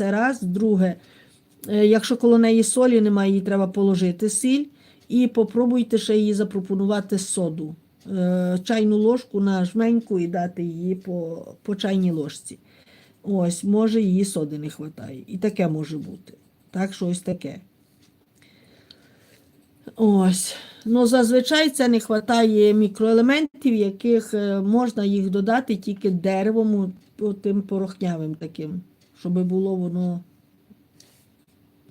Це раз. Друге, е, якщо коло неї солі немає, їй треба положити сіль. І попробуйте ще їй запропонувати соду. Е, Чайну ложку на жменьку і дати її по, по чайній ложці. Ось, може, її соди не вистачає. І таке може бути. Так, що ось таке. Ось. Ну, зазвичай це не вистачає мікроелементів, яких е, можна їх додати тільки деревом, тим порохнявим таким, щоб було воно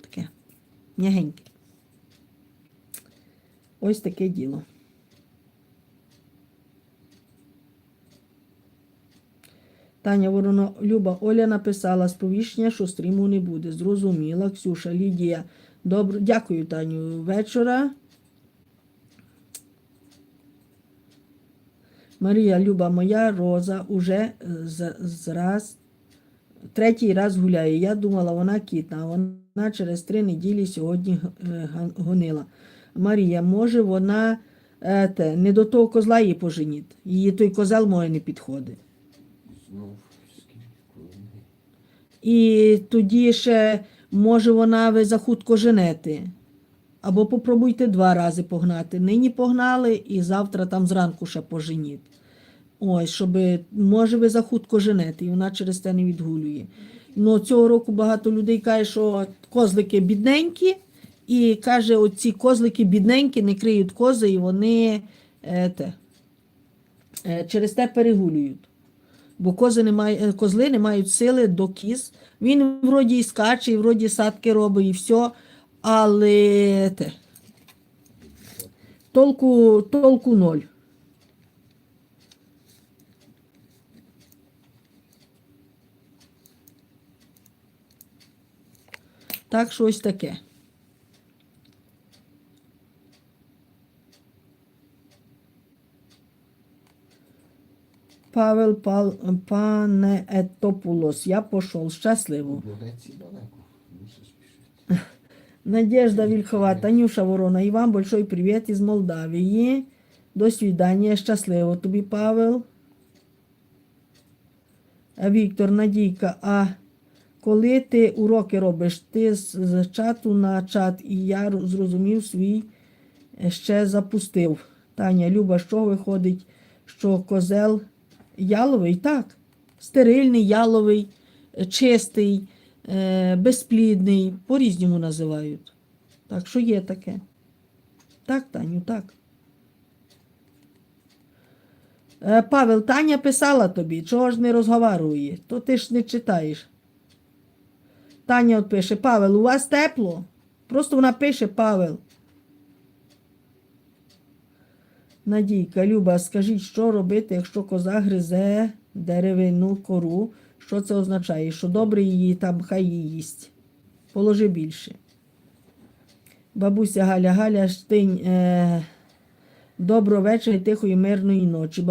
таке м'ягеньке. Ось таке діло. Таня Ворона Люба Оля написала сповіщення, що стріму не буде. Зрозуміла. Ксюша Лідія. Добро. Дякую, Таню. Вечора. Марія Люба, моя роза уже е, з, з раз, третій раз гуляє. Я думала, вона кітна, а вона через три неділі сьогодні е, гонила. Марія, може, вона е, те, не до того козла її поженіть. Її той козел може не підходить. І тоді ще, може, вона ви захутко женете. Або попробуйте два рази погнати. Нині погнали і завтра там зранку ще поженіть. Ось, щоб, може, ви захутко женете, і вона через це не відгулює. Ну, цього року багато людей каже, що козлики бідненькі, і каже, оці козлики бідненькі не криють кози, і вони е, те, е, через те перегулюють бо кози не має, козли не мають сили до кіз. Він вроді і скаче, і вроді садки робить, і все, але те, толку, толку ноль. Так, щось таке. Павел Пал, пане Етопулос, я пошел. Щасливо. Надежда Вильхова, Танюша Ворона, і вам большой привіт із Молдавії. До свидання, щасливо тобі, Павел. Віктор, Надійка, а коли ти уроки робиш, ти з, чату на чат, і я зрозумів свій е, ще запустив. Таня, Люба, що виходить, що козел яловий? Так, стерильний, яловий, е, чистий, е, безплідний, по-різному називають. Так що є таке. Так, Таню, так. Павел, Таня писала тобі, чого ж не розговарує, то ти ж не читаєш. Таня от пише, Павел, у вас тепло? Просто вона пише Павел. Надійка, Люба, скажіть, що робити, якщо коза гризе деревину кору? Що це означає? Що добре її там хай її їсть. Положи більше. Бабуся Галя, Галя Штинь. Е, доброго вечора тихої мирної ночі.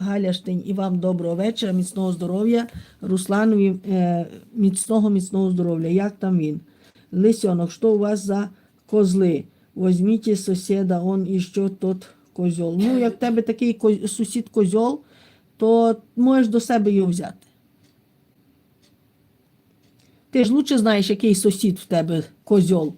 Ба- Галя Штинь, і вам доброго вечора, міцного здоров'я. Русланові е, міцного, міцного здоров'я. Як там він? Лисьонок, що у вас за козли? Возьміть сусіда, он і що тот козьол. Ну, як в тебе такий сусід козьол, то можеш до себе його взяти. Ти ж лучше знаєш, який сусід в тебе козьол.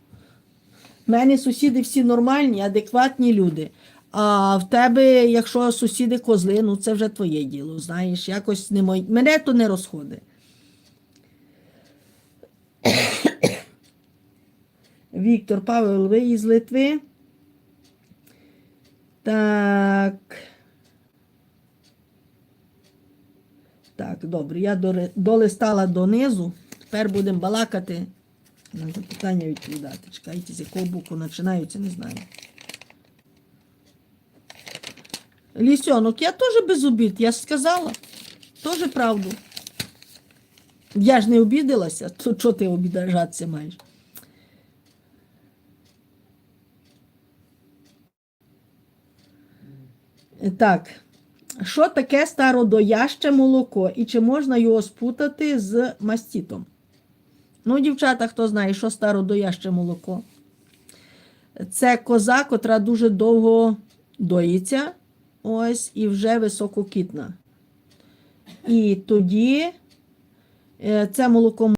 У мене сусіди всі нормальні, адекватні люди. А в тебе, якщо сусіди козли, ну це вже твоє діло. Знаєш, якось не мої... мене то не розходить. Віктор Павел, ви із Литви. Так. Так, добре. Я долистала донизу. Тепер будемо балакати. На запитання відповідати. Чекайте, з якого боку починаються, не знаю. Лісьонок, я теж без обід, я ж сказала. Теж правду. Я ж не обідалася, то чого ти обіжатися маєш? Так. Що таке стародояще молоко і чи можна його спутати з мастітом? Ну, дівчата, хто знає, що стародояще молоко? Це коза, котра дуже довго доїться, ось, і вже висококітна. І тоді е, це молоко